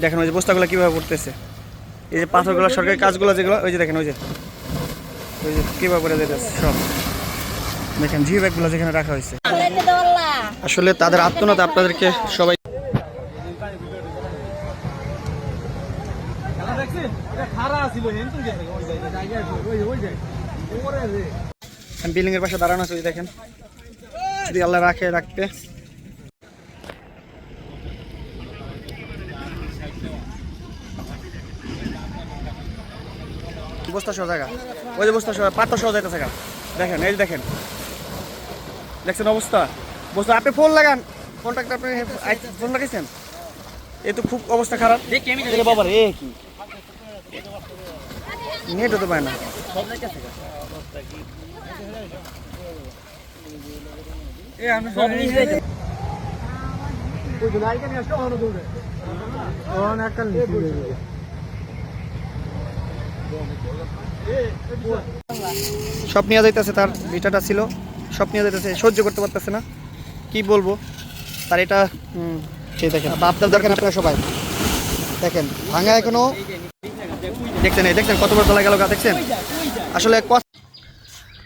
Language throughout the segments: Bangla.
দেখেন ওই যে বস্তাগুলো কীভাবে পড়তেছে। এই যে পাথরগুলো, সরকারি কাজগুলো যেগুলো, ওই যে দেখেন, ওই যে ওই যে কীভাবে যেতেছে সব। দেখেন জি ব্যাগগুলো যেখানে রাখা হয়েছে। আসলে তাদের আত্মনাথ আপনাদেরকে সবাই বিল্ডিং এর পাশে দাঁড়ানো আছে দেখেন। যদি আল্লাহ রাখে রাখবে বস্তা সহ জায়গা। ওই যে বস্তা সহ পাতা সহ যাইতেছে গা। দেখেন এই দেখেন। দেখছেন অবস্থা? বস্তা আপনি ফোন লাগান। ফোনটা আপনি ফোন লাগাইছেন এই তো খুব অবস্থা খারাপ। এরে বাবা রে কি? নেট হতে পারে না। সব নিয়ে যাইতেছে তার ভিটাটা ছিল। সব নিয়ে যাইতেছে সহ্য করতে পারতেছে না। কি বলব? তার এটা সেই দেখেন। বাপদাল দেখেন আপনারা সবাই। দেখেন ভাঙা এখনও। দেখছেন এই দেখছেন কত বড় তলা গেল গা দেখছেন? আসলে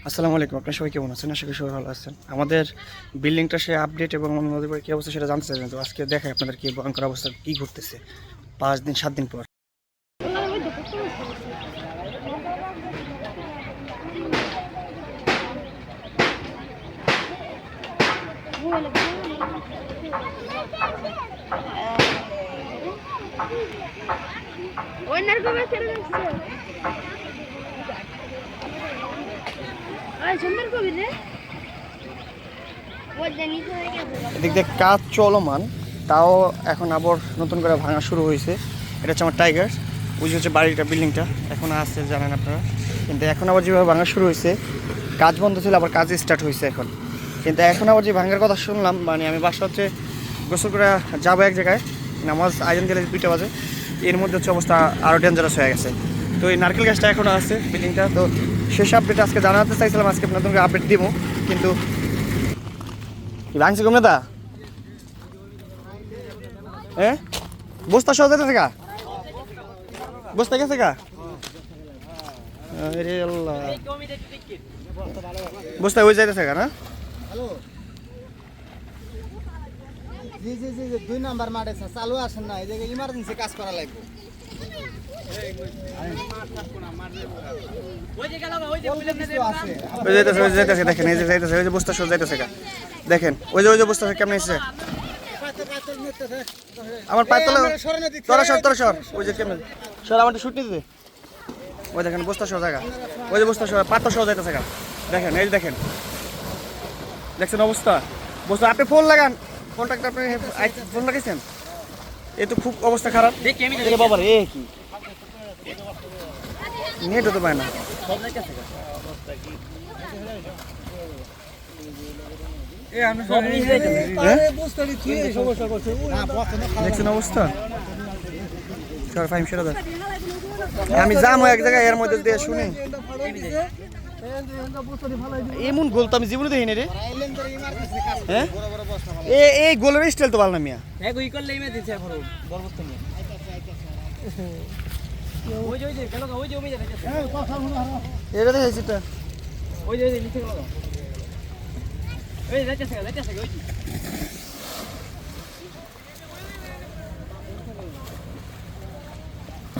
আসসালামু আলাইকুম আপনার সবাই কেমন আছেন? আশা করি সবাই ভালো আছেন। আমাদের বিল্ডিংটা সে আপডেট এবং নদীর পরে কী অবস্থা সেটা জানতে চাইবেন তো আজকে দেখাই আপনাদের কি ভয়ঙ্কর অবস্থা কী ঘটতেছে। পাঁচ দিন সাত দিন পর ওনার কবে ছেড়ে যাচ্ছে আরে সুন্দর কবি রে ও জানি তো হয়ে গেছে এদিক দিয়ে কাজ চলমান, তাও এখন আবার নতুন করে ভাঙা শুরু হয়েছে। এটা হচ্ছে আমার টাইগার, ওই হচ্ছে বাড়িটা বিল্ডিংটা, এখন আসছে জানেন আপনারা। কিন্তু এখন আবার যেভাবে ভাঙা শুরু হয়েছে, কাজ বন্ধ ছিল, আবার কাজ স্টার্ট হয়েছে এখন। কিন্তু এখন আবার যে ভাঙার কথা শুনলাম মানে আমি বাসা হচ্ছে গোসল করে যাব এক জায়গায়, নামাজ আয়োজন দিলে দুইটা বাজে। এর মধ্যে হচ্ছে অবস্থা আরও ডেঞ্জারাস হয়ে গেছে। তো এই নারকেল গাছটা এখনও আছে বিল্ডিংটা তো শেষ আপডেট আজকে জানাতে চাইছিলাম, আজকে করে আপডেট দিব, কিন্তু কি ভাঙছে কমে দা হ্যাঁ? বস্তা সহ যেতে গা? বস্তা গেছে গা? আরে আল্লাহ। বস্তা ওই যাইতেছে গা না? জি জি জি জি, দুই নাম্বার মাঠে চালু আসেন না এই জায়গায় ইমার্জেন্সি কাজ করা লাগবে। আছে? ওই যাইতেছে ওই দেখেন এই যে যাইতেছে ওই যে বস্তা সহ যাইতেছে দেখেন ওই যে ওই যে বস্তা কেমন এসেছে? আমার পায়ের তলে তোরা সর তোরা সর। ওই যে কেমন সর আমার শুট নিতে দে। ওই দেখেন বস্তা সহ জায়গা। ওই যে বস্তা সহ পাতা সহ যাইতেছে দেখেন এই যে দেখেন। দেখছেন অবস্থা? বস্তা আপনি ফোন লাগান। ফোনটা আপনি ফোন লাগাইছেন এই তো খুব অবস্থা খারাপ। এরে বাবা রে কি? নেট হতে পারে না? দেখছেন অবস্থা। আমি যাম এক জায়গায় এর মধ্যে দিয়ে শুনি। এমন গোল তো আমি জীবনে দেখিনি রে। হ্যাঁ? এই গোলের স্টাইল তো ভালো না মিয়া। এটা দেখেছি তো ওই যে নিচে গেল ওই ওই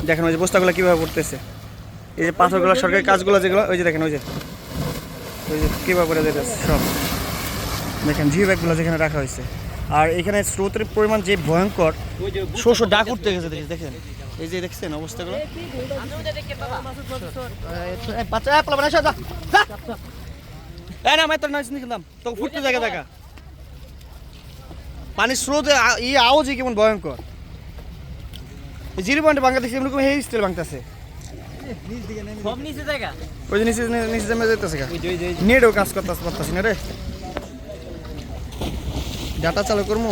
দেখেন ওই যে বস্তাগুলো কীভাবে পড়তেছে। এই যে পাথরগুলো সরকারি কাজগুলো যেগুলো ওই যে দেখেন ওই যে। দেখেন জি ব্যাগগুলো যেখানে রাখা হয়েছে। আর এখানে স্রোতের পরিমাণ যে ভয়ঙ্কর শো ডাক উঠতে গেছে, দেখেন এই যে দেখছেন অবস্থাগুলো? বাচ্চা আমি তোর দেখা পানির স্রোতে ই আওয়াজই কেমন ভয়ঙ্কর। জিরো পয়েন্টে দেখছি এরকম হেই স্টাইল ভাঙতেছে। ওই নিচে নিচে জমে যেতেছে গা ওই যে ওই যে নেটও কাজ করতে না রে। ডাটা চালু করব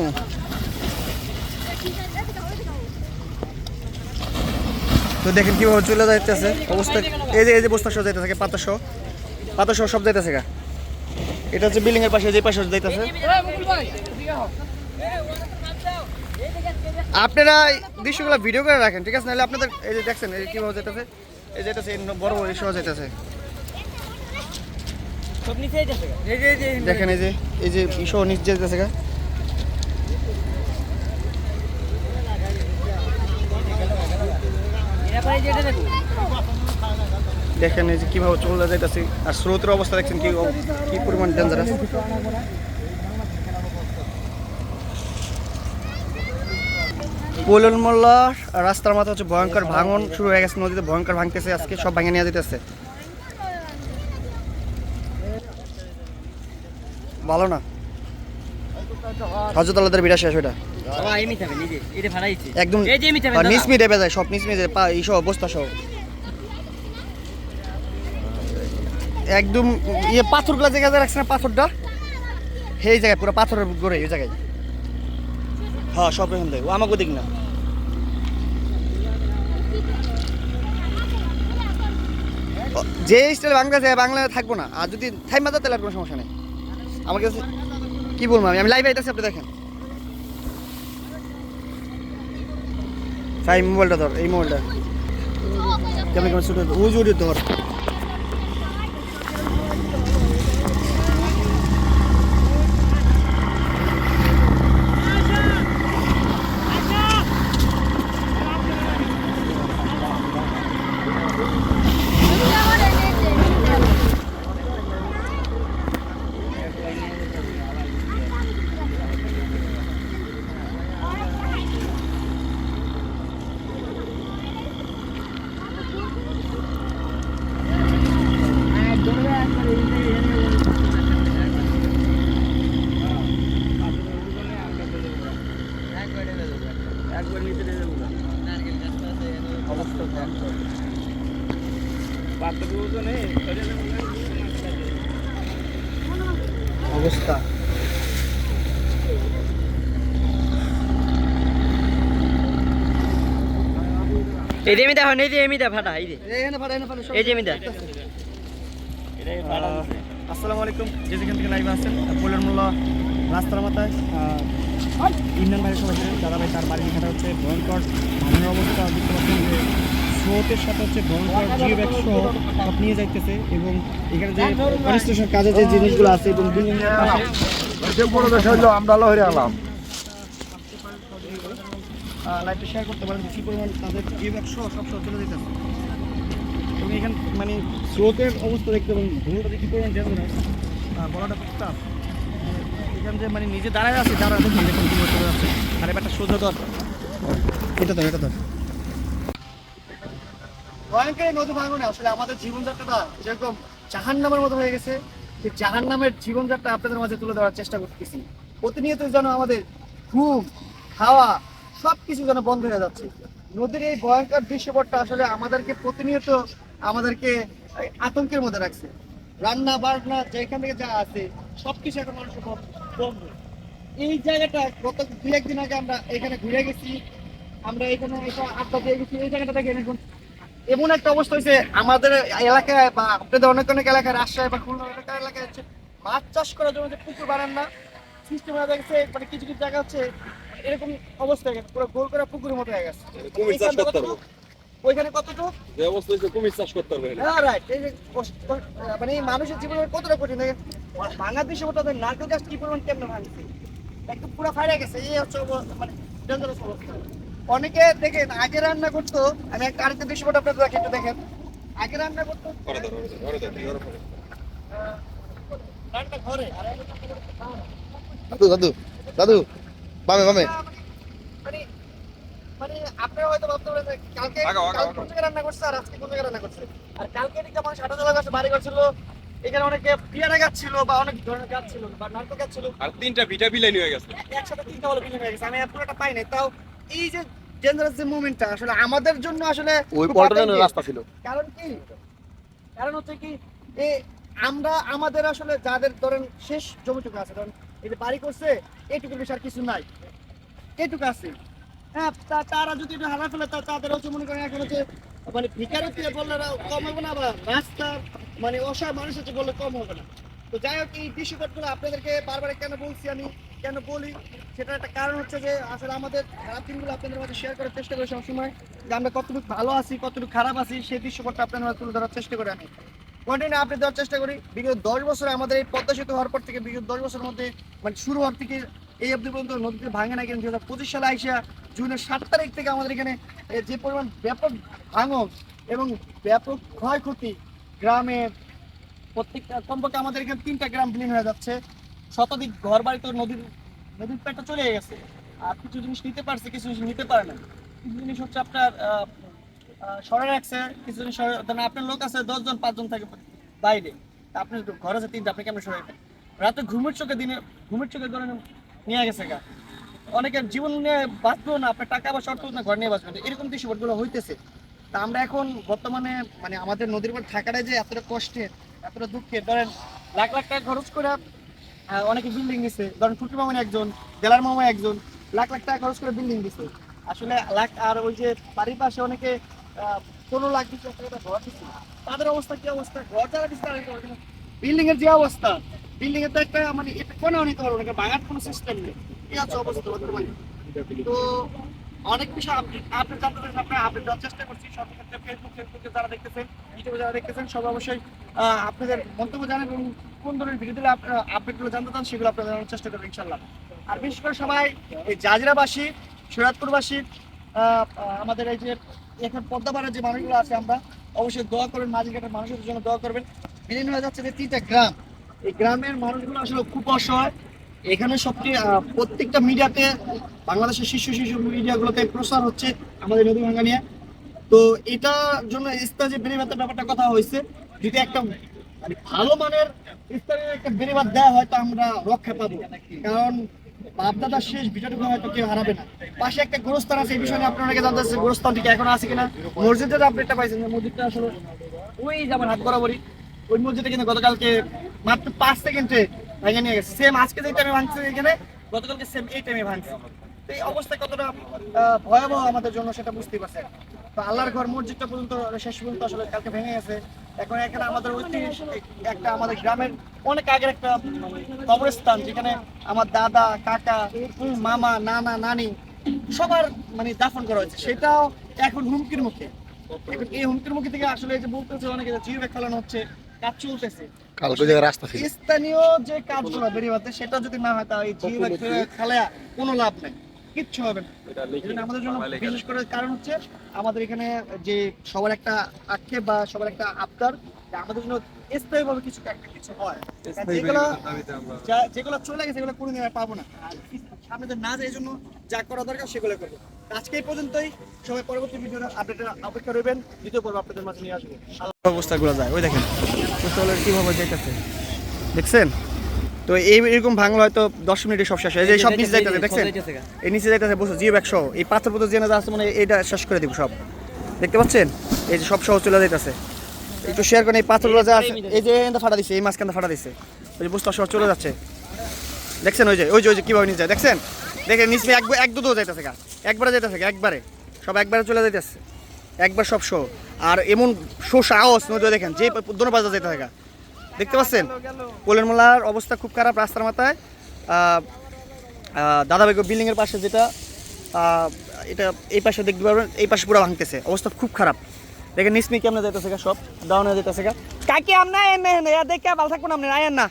তো দেখেন কীভাবে চলে যাইতেছে অবস্থা। এই যে এই যে বস্তা সহ যাইতেছে পাতা সহ। পাতা সহ সব যাইতেছে গা। এটা হচ্ছে বিল্ডিং এর পাশে, যে পাশে যাইতেছে। আপনারা দৃশ্যগুলো ভিডিও করে রাখেন, ঠিক আছে? নাহলে আপনাদের এই যে দেখছেন, এই কীভাবে যেতেছে এই যেতেছে বড় বড় যেতেছে দেখেন এই যে এই যে নিচ যেতেছে গা। যে এটা দেখো দেখেন এই যে কীভাবে চলে যাইতেছে। আর স্রোতের অবস্থা দেখছেন কি কি পরিমাণ ডেঞ্জারাস পোলন মোল্লা রাস্তার মাথা হচ্ছে ভয়ঙ্কর ভাঙন শুরু হয়ে গেছে নদীতে ভয়ঙ্কর ভাঙতেছে আজকে সব ভাঙে নিয়ে যেতেছে। ভালো না? হজরত আল্লাদের বিরাট শেষ ফাড়াইছে একদম যায় সব পা অবস্থা সব। একদম ইয়ে পাথরগুলো জায়গায় রাখছে না পাথরটা? সেই জায়গায় পুরো পাথরের গড়ে এই জায়গায়। হ্যাঁ সব এখান থেকে ও আমাকে দিক না যে স্টাইল বাংলা যায় বাংলায় থাকব না আর যদি থাইমা যায় তাহলে আর কোনো সমস্যা নেই আমার কাছে কি বলব আমি আমি লাইভ আইতেছি আপনি দেখেন ভাই মোবাইলটা ধর এই মোবাইলটা কেমন কেমন শুধু ওই জুড়ে ধর অবস্থা। এই যে মিঠা হয় এই যে মিঠা ফাটা এই যে। এখানে ফাটা এখানে ফাটা এই যে আসসালামু আলাইকুম। যে যেখান থেকে লাইভ আসছেন পোলের মোল্লা রাস্তার মাথায় আহ, ইমরান ভাই সবাই দাদা ভাই তার বাড়ি এখানে হচ্ছে ভয়ঙ্কর ভাঙনের অবস্থা দেখতে স্রোতের সাথে হচ্ছে ভয়ঙ্কর জিও ব্যাগ সহ সব নিয়ে যাইতেছে এবং এখানে যে কনস্ট্রাকশন কাজে যে জিনিসগুলো আছে এবং বিল্ডিং এর পাশে আমরা লহরে আলাম লাইভটা শেয়ার করতে পারেন কী পরিমাণ তাদের জিও ব্যাগ সহ সব সব চলে যেতেছে এবং এখানে মানে স্রোতের অবস্থা দেখতে এবং যে কী পরিমাণ ডেঞ্জারাস বলাটা খুব tough। এখান যে মানে নিজে দাঁড়ায় আছে দাঁড়ায় দেখুন দেখুন চলে যাচ্ছে। আর এবার একটা সোজা ধর। এটা ধর এটা ধর। ভয়ঙ্কর নদী ভাঙনে। আসলে আমাদের জীবনযাত্রাটা যেরকম জাহান নামের মতো হয়ে গেছে সেই জাহান নামের জীবনযাত্রা আপনাদের মাঝে তুলে ধরার চেষ্টা করতেছি। প্রতিনিয়ত যেন আমাদের ঘুম খাওয়া সব কিছু যেন বন্ধ হয়ে যাচ্ছে। নদীর এই ভয়ঙ্কর দৃশ্যপটটা আসলে আমাদেরকে প্রতিনিয়ত আমাদেরকে আতঙ্কের মধ্যে রাখছে। রান্না, বান্না, যেখান থেকে যা আছে সব কিছু এখন মানুষের বন্ধ। এই জায়গাটা গত দুই একদিন আগে আমরা এখানে ঘুরে গেছি। আমরা এখানে এটা আড্ডা দিয়ে গেছি। এই জায়গাটা দেখেন এখন এমন একটা অবস্থা হয়েছে আমাদের এলাকায় বা আপনাদের অনেক অনেক এলাকায় রাজশাহী বা খুলনা এলাকার এলাকায় হচ্ছে মাছ চাষ করার জন্য যে পুকুর বানান না সিস্টেম হয়ে গেছে মানে কিছু কিছু জায়গা হচ্ছে এরকম অবস্থা হয়ে গেছে পুরো গোল করে পুকুরের মতো হয়ে গেছে। কুমির চাষ করতে পারব। ওইখানে কতটুকু? যে অবস্থা হয়েছে কুমির চাষ করতে পারবে হ্যাঁ রাইট এই যে মানে মানুষের জীবনে কতটা কঠিন দৃশ্য মতো নারকেল গাছ কি পরিমাণ কেমন ভাঙছে? একদম পুরো ফাইরে গেছে এই হচ্ছে মানে ডেঞ্জারাস অবস্থা। অনেকে দেখেন আগে রান্না করতো আমি একটা আরেকটা দৃশ্যপট আপনাদের দেখে একটু দেখেন। আগে রান্না করতো এখন। দাদু দাদু দাদু বামে বামে। মানে মানে হয়তো ভাবতে পারেন কালকে। কোন জায়গায় রান্না করছে আর আজকে কোন জায়গায় রান্না করছে? আর কালকে এদিকে মানুষ হাঁটা চলা গাছ বাড়ি করছিল এখানে অনেকে পিয়ারা গাছ ছিল বা অনেক ধরনের গাছ ছিল বা নারকেল গাছ ছিল। আর তিনটা ভিটা বিলাইনি হয়ে গেছে। একসাথে তিনটা বলে বিলীন হয়ে গেছে। আমি পুরোটা পাই নাই তাও এই যে ডেঞ্জারাস যে মুভমেন্টটা আসলে আমাদের জন্য আসলে ওই পল্টনের রাস্তা ছিল। কারণ কি? কারণ হচ্ছে কি এ আমরা আমাদের আসলে যাদের ধরেন শেষ জমিটুকু আছে ধরেন এই যে বাড়ি করছে এইটুকুর বেশি আর কিছু নাই। এইটুকু আছে। হ্যাঁ তারা যদি এটা হারা ফেলে তাদের হচ্ছে মনে করেন এখন হচ্ছে মানে ভিকারতি বললে কম হবে না বা রাস্তার মানে অসহায় মানুষ হচ্ছে বললে কম হবে না। তো যাই হোক এই দৃশ্যপটগুলো আপনাদেরকে বারবার কেন বলছি আমি কেন বলি? সেটার একটা কারণ হচ্ছে যে আসলে আমাদের খারাপ দিনগুলো আপনাদের মাঝে শেয়ার করার চেষ্টা করি সবসময়। যে আমরা কতটুকু ভালো আছি, কতটুকু খারাপ আছি, সেই দৃশ্যপটটা আপনাদের মাঝে তুলে ধরার চেষ্টা করি আমি। কন্টিনিউ আপডেট দেওয়ার চেষ্টা করি। বিগত দশ বছরে আমাদের এই পদ্মা সেতু হওয়ার পর থেকে, বিগত দশ বছরের মধ্যে মানে শুরু হওয়ার থেকে এই অবধি পর্যন্ত নদীতে ভাঙে না কিন্তু দু হাজার পঁচিশ সালে আইসা জুনের সাত তারিখ থেকে আমাদের এখানে যে পরিমাণ ব্যাপক ভাঙন এবং ব্যাপক ক্ষয়ক্ষতি গ্রামে প্রত্যেকটা কমপক্ষে আমাদের এখানে তিনটা গ্রাম বিলীন হয়ে যাচ্ছে। শতাধিক ঘর বাড়ি তো নদীর নদীর পেটটা চলে গেছে। আর কিছু জিনিস নিতে পারছে, কিছু জিনিস নিতে পারে না। কিছু জিনিস হচ্ছে আপনার সরে রাখছে, কিছু জিনিস সরে আপনার লোক আছে, দশজন, পাঁচজন থাকে বাইরে। তো ঘর আছে তিনটা, আপনি কেমন সরে রাখবেন? রাতে ঘুমের চোখে দিনে ঘুমের চোখে ধরেন নিয়ে গেছে গা। অনেকের জীবন নিয়ে বাঁচবো না, আপনার টাকা বা শর্ত না ঘর নিয়ে বাঁচবেন। এরকম দৃশ্যপটগুলো হইতেছে। তা আমরা এখন বর্তমানে মানে আমাদের নদীর উপর থাকাটাই যে এতটা কষ্টের, এতটা দুঃখের। ধরেন, লাখ লাখ টাকা খরচ করে অনেকে বিল্ডিং দিছে। ধরেন ফুটি মামা একজন জেলার মামা একজন, লাখ লাখ টাকা খরচ করে বিল্ডিং দিছে। আসলে লাখ আর ওই যে বাড়ির পাশে অনেকে পনেরো লাখ দিচ্ছে ঘর দিচ্ছে তাদের অবস্থা কি অবস্থা? ঘর যারা দিচ্ছে বিল্ডিং এর যে অবস্থা বিল্ডিং এর তো একটা মানে এটা কোনাও নিতে পারব না ভাঙার কোনো সিস্টেম নেই। কি আছে অবস্থা বর্তমানে। তো অনেক বিষয় আপনি জানতে চান আপনি আপনি দেওয়ার চেষ্টা করছি। সব ক্ষেত্রে ফেসবুক ফেসবুকে যারা দেখতেছেন ইউটিউবে যারা দেখতেছেন সব অবশ্যই আপনাদের মন্তব্য জানান এবং কোন ধরনের ভিডিও দিলে আপডেটগুলো জানতে চান সেগুলো আপনারা জানার চেষ্টা করবেন ইনশাল্লাহ আর বিশেষ করে সবাই এই জাজিরাবাসী আহ, আমাদের এই যে এখন পদ্মাপাড়ার যে মানুষগুলো আছে আমরা অবশ্যই দোয়া করবেন মাঝিঘাটের মানুষের জন্য দোয়া করবেন। বিলীন হয়ে যাচ্ছে যে তিনটা গ্রাম। এই গ্রামের মানুষগুলো আসলে খুব অসহায়। এখানে সবচেয়ে প্রত্যেকটা মিডিয়াতে বাংলাদেশের শীর্ষ শীর্ষ মিডিয়াগুলোতে প্রচার হচ্ছে আমাদের নদী ভাঙ্গা নিয়ে। তো এটার জন্য ইস্তা যে বেড়িবাতের ব্যাপারটা কথা হয়েছে। যদি একটা ভালো মানের ইস্তারের একটা বেড়িবাদ দেওয়া হয় তো আমরা রক্ষা পাবো। কারণ বাপদাদার শেষ ভিডিওটুকু হয়তো কেউ হারাবে না। পাশে একটা গোরস্থান আছে, এই বিষয়ে নিয়ে আপনারা জানতে চাচ্ছেন, গোরস্থান ঠিক এখন আছে কিনা? মসজিদের আপডেটটা পাইছেন যে মসজিদটা আসলে ওই যেমন হাত বরাবরই। ওই মসজিদে কিন্তু গতকালকে মাত্র পাঁচ সেকেন্ডে ভেঙে নিয়ে গেছে। সেম আজকে যে টাইমে ভাঙছে, এখানে গতকালকে সেম এই টাইমে ভাঙছে। এই অবস্থা কতটা ভয়াবহ আমাদের জন্য সেটা বুঝতেই পারছেন। তো আল্লাহর ঘর মসজিদটা পর্যন্ত, শেষ পর্যন্ত আসলে কালকে ভেঙে গেছে। এখন এখানে আমাদের ঐতিহ্য একটা আমাদের গ্রামের অনেক আগের একটা কবরস্থান যেখানে আমার দাদা কাকা মামা নানা নানি সবার মানে দাফন করা হয়েছে। সেটাও এখন হুমকির মুখে। এখন এই হুমকির মুখে থেকে আসলে যে বলতেছে অনেকে জিও খেলানো হচ্ছে কাজ চলতেছে। কালকে জায়গায় রাস্তা স্থানীয় যে কাজগুলো বেরিয়ে সেটা যদি না হয় তাহলে জিও খেলা কোনো লাভ নেই। কিচ্ছু হবে না। আমাদের জন্য বিশেষ করে কারণ হচ্ছে আমাদের এখানে যে সবার একটা আক্ষেপ বা সবার একটা আবদার আমাদের জন্য স্থায়ীভাবে কিছু একটা কিছু হয়। যেগুলো যেগুলো চলে গেছে সেগুলো কোনোদিন আর পাবো না। আর সামনে যে না যায় এই জন্য যা করা দরকার সেগুলো করব। আজকে এই পর্যন্তই। সবাই পরবর্তী ভিডিওর আপডেটের অপেক্ষা রইবেন। দ্বিতীয় পর্ব আপনাদের মাঝে নিয়ে আসব। অবস্থাগুলো যায়। ওই দেখেন কীভাবে যাইতেছে? দেখছেন? তো এই এরকম ভাঙলো হয়তো দশ মিনিটে সব শেষ হয়। এই সব নিচে যাইতেছে দেখছেন? এই নিচে যাইতেছে বসে জিও সহ এই পাথর পথর জেনে যা আছে মানে এইটা শেষ করে দিব সব। দেখতে পাচ্ছেন? এই যে সব সহ চলে যাইতেছে। একটু শেয়ার করেন এই পাথরগুলো যা আছে এই যে এখানটা ফাটা দিছে এই মাঝখানটা ফাটা দিছে। ওই যে বুঝতে সব চলে যাচ্ছে। দেখছেন ওই যে ওই যে ওই যে কীভাবে নিচে যায়। দেখছেন? দেখেন নিচে এক এক দুটো যাইতেছে গা। একবারে যাইতেছে একবারে। সব একবারে চলে যাইতেছে। একবার সব শো আর এমন শো সাহস নদী দেখেন যে দোনো পাশে যেতে থাকা দেখতে পাচ্ছেন? কোলের মোলার অবস্থা খুব খারাপ রাস্তার মাথায়। আহ, আহ, দাদাবাইগো বিল্ডিং এর পাশে যেটা এটা এই পাশে দেখতে পারবেন এই পাশে পুরো ভাঙতেছে। অবস্থা খুব খারাপ। দেখেন নিসমি কেমনে যাইতেছে গা সব? ডাউনে যাইতেছে গা। কাকি আমনা এনে এনে দেখে ভালো থাকব না আপনি আয়েন না।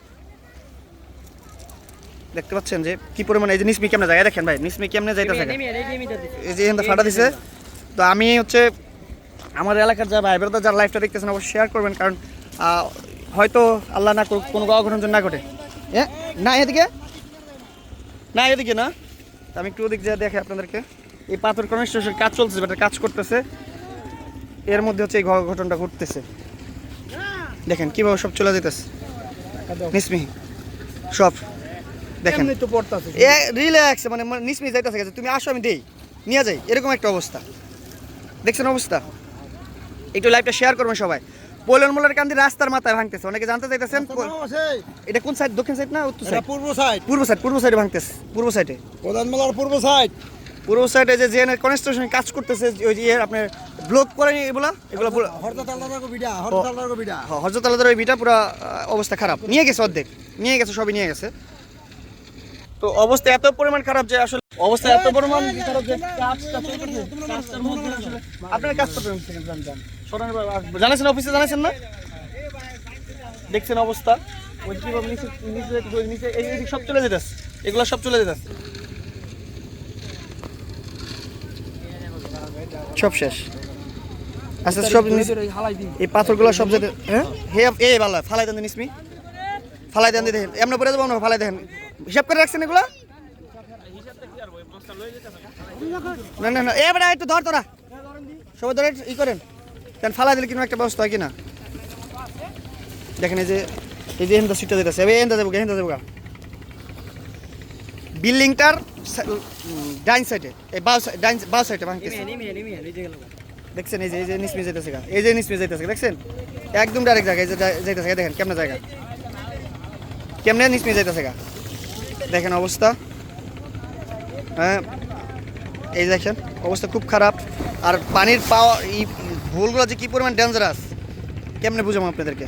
দেখতে পাচ্ছেন যে কি পরিমাণে এই যে নিসমি কেমনে যায়? দেখেন ভাই নিসমি কেমনে যাইতেছে এই যে এখানটা ফাটা দিছে। তো আমি হচ্ছে আমার এলাকার যা ভাই ব্রাদার যারা লাইফটা দেখতেছেন অবশ্যই শেয়ার করবেন। কারণ হয়তো আল্লাহ না করুক কোনো অঘটন না ঘটে। এ না এদিকে? না এদিকে না। আমি একটু ওদিক যা দেখে আপনাদেরকে। এই পাথর কনস্ট্রাকশন কাজ চলছে এটা কাজ করতেছে। এর মধ্যে হচ্ছে এই ঘটনাটা ঘটতেছে। দেখেন কীভাবে সব চলে যেতেছে নিসমি সব। দেখেন। এ রিল্যাক্স মানে মানে নিসমি যাইতেছে গেছে তুমি আসো আমি দেই। নিয়ে যাই এরকম একটা অবস্থা। দেখছেন অবস্থা? একটু লাইভটা শেয়ার করবেন সবাই। পোলন কান্দি রাস্তার মাথায় ভাঙতেছে। অনেকে জানতে চাইতেছেন এটা কোন সাইড দক্ষিণ সাইড না উত্তর সাইড পূর্ব সাইড পূর্ব সাইড পূর্ব সাইডে ভাঙতেছে পূর্ব সাইডে প্রধান পূর্ব সাইড পূর্ব সাইডে যে কনস্ট্রাকশন কাজ করতেছে ওই যে ইয়ের আপনার ব্লক করেনি এগুলা এগুলো হজরত আল্লাহর ওই বিটা পুরো অবস্থা খারাপ। নিয়ে গেছে অর্ধেক নিয়ে গেছে সবই নিয়ে গেছে। তো অবস্থা এত পরিমাণ খারাপ যে আসলে অবস্থা এত আপনারা কাজ অফিসে না? দেখছেন অবস্থা। নিচে নিচে এই সব চলে যেতেছে। সব চলে সব শেষ। আচ্ছা সব এই পাথরগুলো সব হ্যাঁ? হে এ ভালো ফালাই দেন নিসমি। ফালাই দেন দেখেন এমন পরে যাব না ফালাই দেখেন হিসাব করে রাখছেন এগুলো? না না না এবারে একটু ধর তোরা। সবাই ধরে ই করেন। কেন ফালাই দিলে কিনো একটা ব্যবস্থা হয় কিনা? দেখেন এই যে এই যে এনটা সিটটা যেতেছে এবার এনটা যাব বিল্ডিংটার ডাইন সাইডে এই বাউ ডাইন বাউ সাইডে ভাঙতেছে। দেখছেন এই যে এই যে নিসমি যাইতেছে গা এই যে নিসমি যাইতেছে দেখছেন? একদম ডাইরেক্ট জায়গা এই যে যাই- যাইতেছে দেখেন কেমনে জায়গা? কেমনে নিসমি যাইতেছে গা? দেখেন অবস্থা। হ্যাঁ? এই দেখেন অবস্থা খুব খারাপ। আর পানির পাওয়া এই ভুলগুলো যে কী পরিমাণ ডেঞ্জারাস কেমনে বুঝাবো আপনাদেরকে?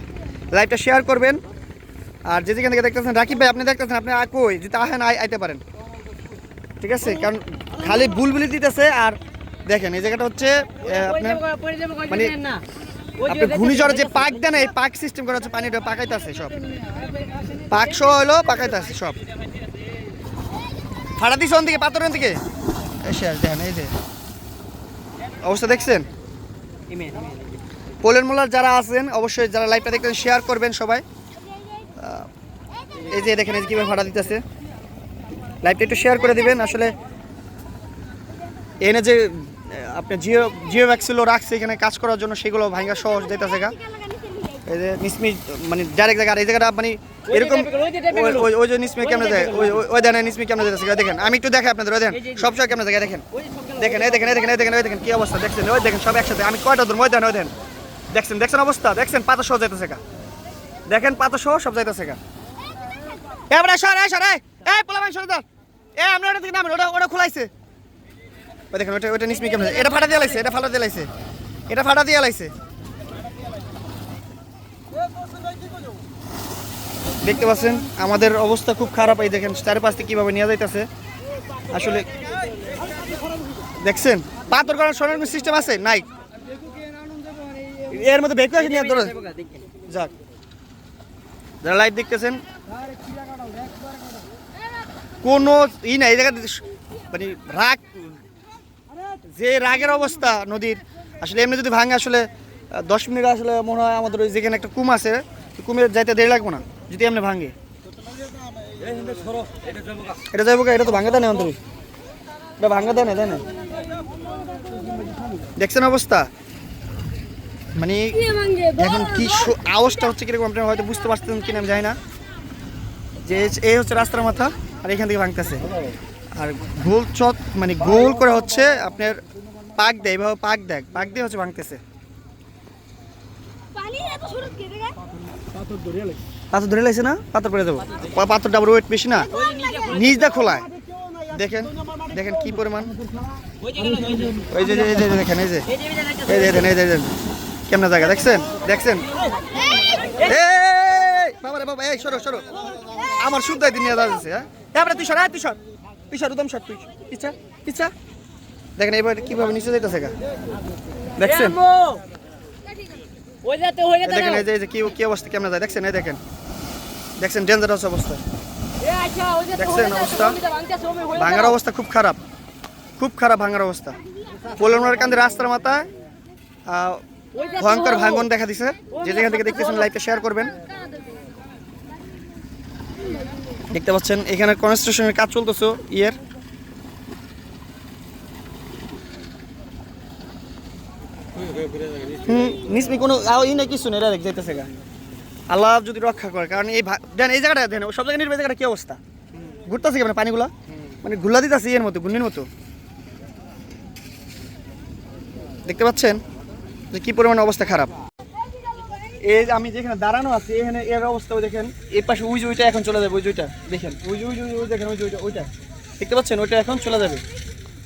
লাইভটা শেয়ার করবেন। আর যে যেখান থেকে দেখতেছেন রাকিব ভাই আপনি দেখতেছেন আপনি কই? যদি আহেন আই আইতে পারেন। ঠিক আছে? কারণ খালি বুলবুলি দিতেছে আর দেখেন এই জায়গাটা হচ্ছে আপনার মানে আপনি ঘূর্ণিঝড়ে যে পাক দেন এই পাক সিস্টেম করা হচ্ছে পানিটা পাকাইতে আছে সব। পাক সহ হলো পাকাইতে আছে সব। ফাটা দিছে দিকে পাথরের দিকে এই শেষ দেখেন এই যে। অবস্থা দেখছেন? পোলের মোলার যারা আছেন অবশ্যই যারা লাইভটা দেখতেন শেয়ার করবেন সবাই। এই যে দেখেন এই যে কীভাবে ভাড়া দিতেছে। লাইভটা একটু শেয়ার করে দিবেন আসলে এনে যে আহ, আপনার জিও জিও ভ্যাক্সিলও রাখছে এখানে কাজ করার জন্য সেগুলো ভাঙ্গা সহজ দিতেছে গা। এই যে নিসমি মানে ডাইরেক্ট জায়গা আর এই জায়গাটা মানে এরকম ওই- ওই- যে নিসমি কেমনে যায় ওই ওই- ওই নিসমি কেমনে যাচ্ছে দেখেন আমি একটু দেখাই আপনাদের ওই সব কেমনে জায়গায় দেখেন। দেখেন এই দেখেন এই দেখেন এই দেখেন এই দেখেন কি অবস্থা দেখছেন? ওই দেখেন সব একসাথে। আমি কয়টা ধরুন ওই দেখেন ওই দেখেন দেখছেন দেখছেন অবস্থা? দেখছেন পাতা সহ যাইতেছে গা। দেখেন পাতা সহ সব যাইতেছে গা। এবারে সর এই সর এই এই সর দাও এ আমরা ওটা থেকে নামেন ওটা ওটা খোলাইছে। ওই দেখেন ওটা ওটা নিসমি কেমন এটা ফাটা দিয়ে লাইছে এটা ফাটা দিয়ে লাইছে। এটা ফাটা দিয়ে লাইছে। দেখতে পাচ্ছেন, আমাদের অবস্থা খুব খারাপ। এই দেখেন, চারিপাশ থেকে কীভাবে নিয়ে যাইতেছে। আসলে, দেখছেন, পাথর করার সরানোর সিস্টেম আছে? নাই। এর মধ্যে যাক। যারা লাইভ দেখতেছেন, কোনো ই নাই, এই জায়গাতে মানে রাগ, যে রাগের অবস্থা নদীর, আসলে এমনি যদি ভাঙে, আসলে দশ মিনিট আসলে মনে হয় আমাদের ওই যেখানে একটা কুম আছে ওই কুমে যাইতে দেরি লাগবো না। যদি এমনি ভাঙে এটা যাইব এটা তো ভাঙা দেয় না অন্তরি। এটা ভাঙা দেয় না দেয় না দেখছেন অবস্থা? মানে এখন কি আওয়াজটা হচ্ছে কীরকম আপনারা হয়তো বুঝতে পারছেন কিনা আমি জানি না। যে এই হচ্ছে রাস্তার মাথা আর এখান থেকে ভাঙতেছে। আর গোল চট মানে গোল করে হচ্ছে আপনার পাক দেয় এভাবে পাক দেয় পাক দিয়ে হচ্ছে ভাঙতেছে। পাথর ধরে লাগছে না? পাথর পরে পা- পাথরটা আবার ওয়েট বেশি না? নিজ দা খোলায়। দেখেন দেখেন কি পরিমাণ। ওই যে এই যে দেখেন এই যে। এই যে দেখেন এই যে। কেমন জায়গা? দেখছেন? দেখছেন? এই বাবা রে বাবা এই সরো সরো। আমার শুদ্ধাই দিন নিয়ে যাচ্ছে হ্যাঁ? তারপরে তুই সর হ্যাঁ তুই সর। তুই সর উদম সর তুই পিছা পিছা দেখেন এবার কীভাবে নিচে যাইতেছে গা? দেখছেন? দেখেন এই যে কি কি অবস্থা কেমন যায়? দেখছেন? এই দেখেন। দেখছেন ডেঞ্জারাস অবস্থা। আচ্ছা দেখছেন অবস্থা? ভাঙার অবস্থা খুব খারাপ। খুব খারাপ ভাঙার অবস্থা। পোলনার কান্দি রাস্তার মাথায় আহ, ভয়ঙ্কর ভাঙন দেখা দিছে। যে যেখান থেকে দেখতেছেন লাইভটা শেয়ার করবেন। দেখতে পাচ্ছেন এখানে কনস্ট্রাকশনের কাজ চলতেছে ইয়ের। হুম নিসমি কোনো আও ই নাই কিছু নেই ডাইরেক্ট যাইতেছে গা। আল্লাহ যদি রক্ষা করে কারণ এই দেন এই জায়গাটা দেন সব জায়গায় নির্বে জায়গাটা কি অবস্থা? ঘুরতেছে কি মানে পানিগুলা মানে ঘুরলা দিতেছে ইয়ের মতো গুন্নির মতো। দেখতে পাচ্ছেন? যে কি পরিমাণ অবস্থা খারাপ। এই যে আমি যেখানে দাঁড়ানো আছি এখানে এর অবস্থা দেখেন এই পাশে উই যে ওইটা এখন চলে যাবে ওই যে ওইটা দেখেন ওই যে ওই দেখেন ওই যে ওইটা দেখতে পাচ্ছেন? ওইটা এখন চলে যাবে।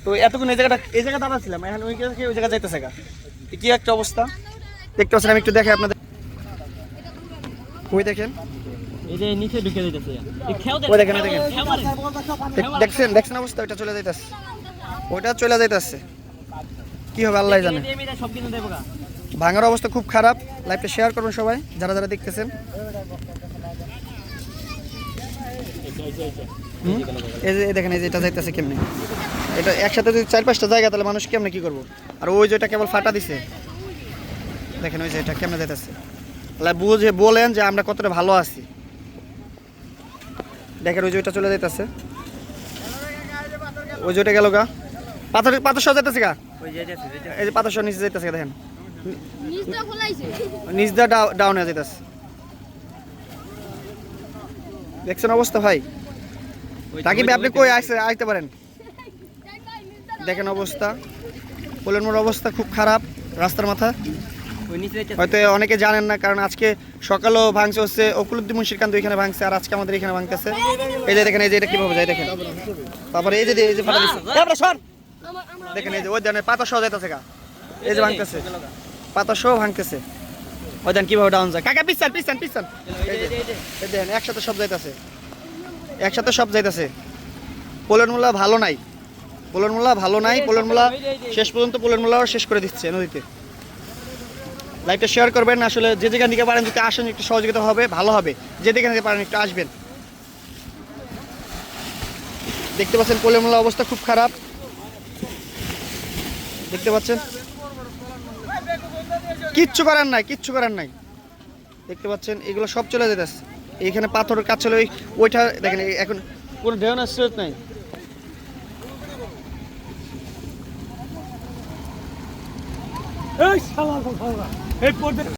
তো এতক্ষণ এই জায়গাটা এই জায়গা দাঁড়াচ্ছিলাম এখন ওই জায়গা ওই জায়গা যাইতেছে কি একটা অবস্থা? দেখতে পাচ্ছেন আমি একটু দেখাই আপনাদের ওই দেখেন? নিচে ঢুকে দিতেছে ওই দেখেন, দেখেন। খেও মারে। দেখ- দেখছেন দেখছেন অবস্থা ওইটা চলে যাইতাছে। ওইটা চলে যাইতাছে। কি হবে আল্লাহ জানে। ভাঙার অবস্থা খুব খারাপ। লাইভটা শেয়ার করুন সবাই যারা যারা দেখতেছেন। এই যে দেখেন এই যে এটা যাইতেছে কেমনে? এটা একসাথে যদি চার পাঁচটা জায়গা তাহলে মানুষ কেমনে কি করব? আর ওই যে এটা কেবল ফাটা দিছে। দেখেন ওই যে এটা কেমনে যাইতেছে? তাহলে বুঝে বলেন যে আমরা কতটা ভালো আছি। দেখেন ওই যে ওইটা চলে যাইতেছে। ওই যে ওইটা গেল গা। পাথর পাথর সহ যাইতেছে গা। এই যে পাথর সহ নিচে যাইতেছে গা, দেখেন। নিচ দা ডাউন হয়ে যেতেছে দেখছেন অবস্থা ভাই? তাকে আপনি কই আসতে আইতে পারেন? দেখেন অবস্থা। পোলের মোড় অবস্থা খুব খারাপ রাস্তার মাথা। যাইতেছে। হয়তো অনেকে জানেন না কারণ আজকে সকালেও ভাঙছে হচ্ছে অকুলুদ্দিন মুন্সিরকান্ত এখানে ভাঙছে আর আজকে আমাদের এখানে ভাঙতেছে। এই যে দেখেন এই যে এটা কীভাবে যায় দেখেন। তারপরে এই যে এই যে ফাটা দিচ্ছে সর। দেখেন এই যে ওই ধরনের পাতা সহ যাইতেছে গা। এই যে ভাঙতেছে। পাতা সহ ভাঙতেছে। ওই দেন কীভাবে ডাউন যায়। কাকা পিছান পিছান পিসান এই দেখেন একসাথে সব যাইতেছে। একসাথে সব যাইতেছে। পোলের মূল্য ভালো নাই। পোলের মূল্য ভালো নাই। পোলের মূল্য শেষ পর্যন্ত পোলের মূল্য শেষ করে দিচ্ছে নদীতে। লাইভটা শেয়ার করবেন আসলে যে যেখান থেকে পারেন যদি আসেন একটু সহযোগিতা হবে ভালো হবে। যে যেখান থেকে পারেন একটু আসবেন। দেখতে পাচ্ছেন পোলের অবস্থা খুব খারাপ। দেখতে পাচ্ছেন? কিচ্ছু করার নাই কিচ্ছু করার নাই। দেখতে পাচ্ছেন এগুলো সব চলে যেতেছে এইখানে পাথরের কাজ চলে ওই ওইটা দেখেন এখন কোনো ঢেউনার স্রোত নাই। এই শালা, শালা। এই পড়বে